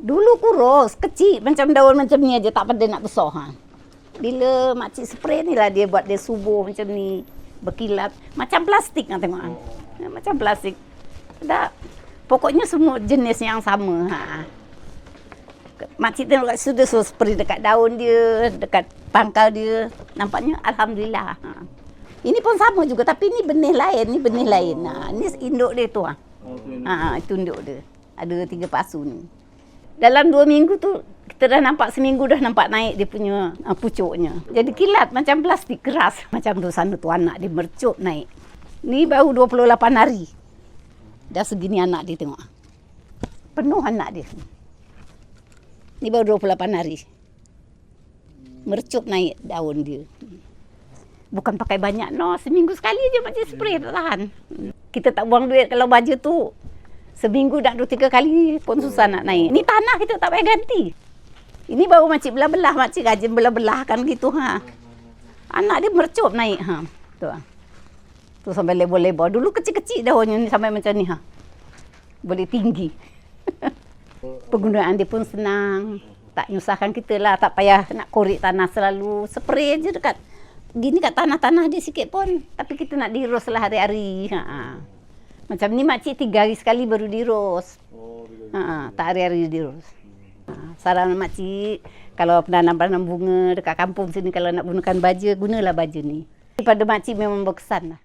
Dulu kurus, kecil macam daun macam ni aja tak pada nak besar ha. Bila makcik spray ni lah dia buat dia subuh macam ni berkilat macam plastik kan tengok kan. Ha, Macam plastik. Tak. Pokoknya semua jenis yang sama ha. Makcik tengok kat situ spray dekat daun dia, dekat pangkal dia. Nampaknya alhamdulillah. Ha. Ini pun sama juga tapi ni benih lain, ni benih lain. Ha, ni induk dia tu ah. Oh, Ha, itu induk dia. Ada tiga pasu ni. Dalam dua minggu tu, kita dah nampak seminggu dah nampak naik dia punya uh, pucuknya. Jadi kilat macam plastik keras. Macam tu sana tu anak dia mercup naik. Ni baru 28 hari. Dah segini anak dia tengok. Penuh anak dia. Ni baru 28 hari. Mercup naik daun dia. Bukan pakai banyak no, seminggu sekali je macam spray tak tahan. Kita tak buang duit kalau baju tu seminggu dah dua tiga kali pun susah nak naik. Ni tanah kita tak payah ganti. Ini baru makcik belah-belah, makcik rajin belah-belah kan gitu ha. Anak dia mercup naik ha. Tu. ah. Tu sampai lebar-lebar. Dulu kecil-kecil daunnya ni sampai macam ni ha. Boleh tinggi. Penggunaan dia pun senang. Tak nyusahkan kita lah. Tak payah nak korek tanah selalu. Spray je dekat. Gini kat tanah-tanah dia sikit pun. Tapi kita nak dirus lah hari-hari. Ha. Macam ni makcik tiga hari sekali baru dirus. Oh, Ha, tak hari-hari dirus. Ha, saran makcik, kalau penanam-penanam bunga dekat kampung sini kalau nak gunakan baja, gunalah baja ni. Pada makcik memang berkesan lah.